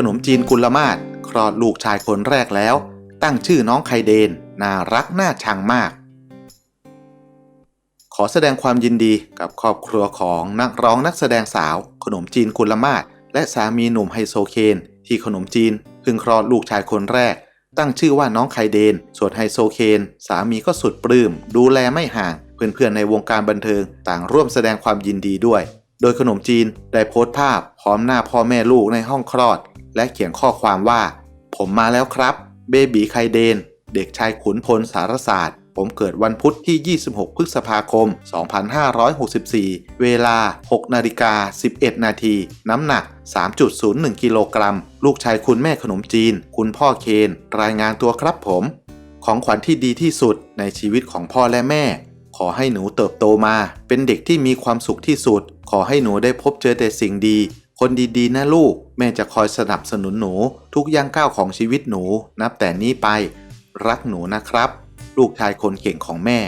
ขนมจีนกุลมาศคลอดลูกชายคนแรกแล้ว ตั้งชื่อน้องไคเดน น่ารักน่าชังมาก ขอแสดงความยินดีกับครอบครัวของนักร้องนักแสดงสาว ขนมจีนกุลมาศและสามีหนุ่มไฮโซเคน ที่ขนมจีนเพิ่งคลอดลูกชายคนแรก ตั้งชื่อว่าน้องไคเดน ส่วนไฮโซเคน สามีก็สุดปลื้มดูแลไม่ห่าง เพื่อนๆในวงการบันเทิง ต่างร่วมแสดงความยินดีด้วยโดยขนมจีนได้โพสต์ภาพพร้อมหน้าพ่อแม่ลูกในห้องคลอด และเขียนข้อความว่า ผมมาแล้วครับ เบบีไคเดน เด็กชายขุนพลสารศาสตร์ ผมเกิดวันพุธที่ 26 พฤษภาคม 2564 เวลา 6 นาฬิกา 11 นาที น้ำหนัก 3.01 กิโลกรัม ลูกชายคุณแม่ขนมจีน คุณพ่อเคน รายงานตัวครับผม ของขวัญที่ดีที่สุดในชีวิตของพ่อและแม่ ขอให้หนูเติบโตมา เป็นเด็กที่มีความสุขที่สุด ขอให้หนูได้พบเจอแต่สิ่งดี คนดีๆ นะลูก แม่จะคอยสนับสนุนหนู ทุกย่างก้าวของชีวิตหนู นับแต่นี้ไป รักหนูนะครับ ลูกชายคนเก่งของแม่